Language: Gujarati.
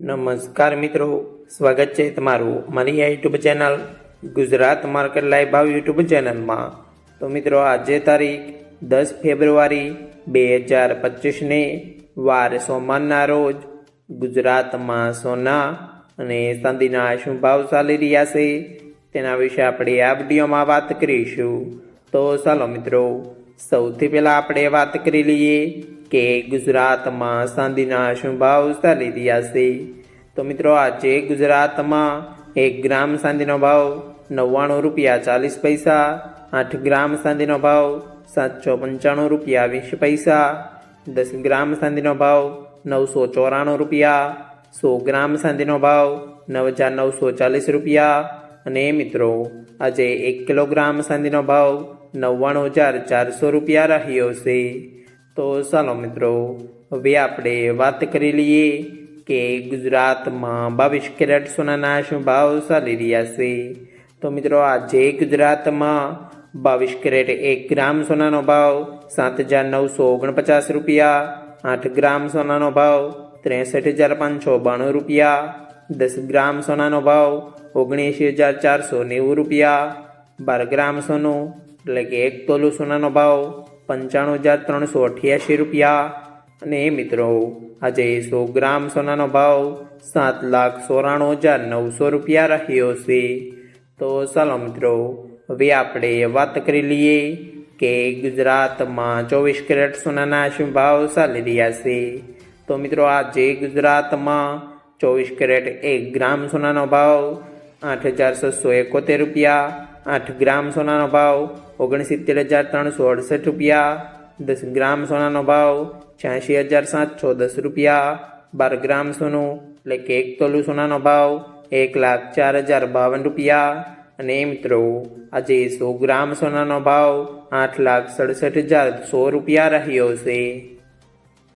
નમસ્કાર મિત્રો, સ્વાગત છે તમારું મારી આ YouTube channel Gujarat market live ભાવ યુટ્યુબ ચેનલમાં તો મિત્રો, આજે તારીખ દસ ફેબ્રુઆરી બે હજાર પચીસને વાર સોમવારના રોજ ગુજરાતમાં સોના અને ચાંદીના શું ભાવ ચાલી રહ્યા છે તેના વિશે આપણે આ વિડીયોમાં વાત કરીશું. તો ચાલો મિત્રો, સૌથી પહેલાં આપણે વાત કરી લઈએ કે ગુજરાતમાં ચાંદીના શું ભાવ ચાલી રહ્યા છે. તો મિત્રો આજે ગુજરાતમાં એક ગ્રામ શાંતિનો ભાવ નવ્વાણું રૂપિયા ચાલીસ પૈસા, આઠ ગ્રામ શાંતિનો ભાવ સાતસો પંચાણું રૂપિયા વીસ પૈસા, દસ ગ્રામ શાંતિનો ભાવ નવસો ચોરાણું રૂપિયા, સો ગ્રામ શાંતિનો ભાવ નવ હજાર નવસો ચાલીસ રૂપિયા. અને મિત્રો, આજે એક કિલોગ્રામ ચાંદીનો ભાવ નવ્વાણું હજાર ચારસો રૂપિયા રહ્યો છે. તો ચાલો મિત્રો, હવે આપણે વાત કરી લઈએ કે ગુજરાતમાં બાવીસ કેરેટ સોનાના શું ભાવ ચાલી રહ્યા છે. તો મિત્રો, આજે ગુજરાતમાં બાવીસ કેરેટ એક ગ્રામ સોનાનો ભાવ સાત હજાર નવસો ઓગણપચાસ રૂપિયા, આઠ ગ્રામ સોનાનો ભાવ ત્રેસઠ હજાર પાંચસો બાણું રૂપિયા, દસ ગ્રામ સોનાનો ભાવ ઓગણીસી હજાર ચારસો નેવું રૂપિયા, બાર ગ્રામ સોનું એટલે કે એક તોલું સોનાનો ભાવ પંચાણું હજાર ત્રણસો અઠ્યાસી રૂપિયા. અને મિત્રો, આજે સો ગ્રામ સોનાનો ભાવ સાત લાખ ચોરાણું હજાર નવસો રૂપિયા રહ્યો છે. તો ચાલો મિત્રો, હવે આપણે વાત કરી લઈએ કે ગુજરાતમાં ચોવીસ કેરેટ સોનાના શું ભાવ ચાલી રહ્યા છે. તો મિત્રો, આજે ગુજરાતમાં ચોવીસ કેરેટ એક ગ્રામ સોનાનો ભાવ આઠ હજાર છસો એકોતેર રૂપિયા. આઠ ગ્રામ સોનાનો ભાવ, ઓગણસિત્તેર હજાર ત્રણસો અડસઠ રૂપિયા. દસ ગ્રામ સોનાનો ભાવ, છ્યાસી હજાર સાતસો દસ રૂપિયા. બાર ગ્રામ સોનું, એટલે કે એક તોલું સોનાનો ભાવ, એક લાખ ચાર હજાર બાવન રૂપિયા. અને મિત્રો, આજે સો ગ્રામ સોનાનો ભાવ આઠ લાખ સડસઠ હજાર સો રૂપિયા રહ્યો છે.